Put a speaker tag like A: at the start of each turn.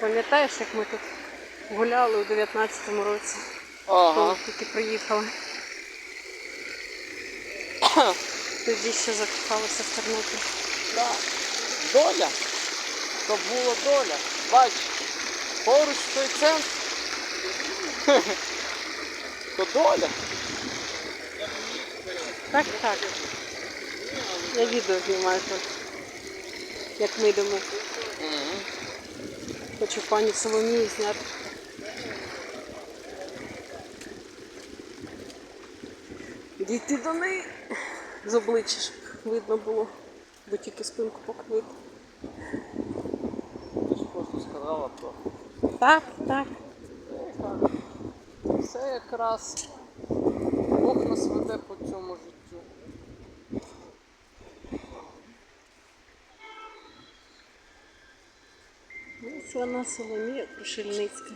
A: Пам'ятаєш, як ми тут гуляли у 19-му році,
B: Ага.
A: коли тільки приїхали? Тоді ще закохалися в Тернопіль.
B: Да. Доля. То була доля. Бач, поруч той центр. То доля.
A: Так, так. Я відео знімаю тут. Як ми йдемо. Хочу пані Соломії зняти. Дійти до неї з обличчя, щоб видно було, бо тільки спинку видно.
B: Ти ж просто сказала про.
A: Так, так.
B: Все якраз Бог нас веде
A: Вона Соломія Крушельницька.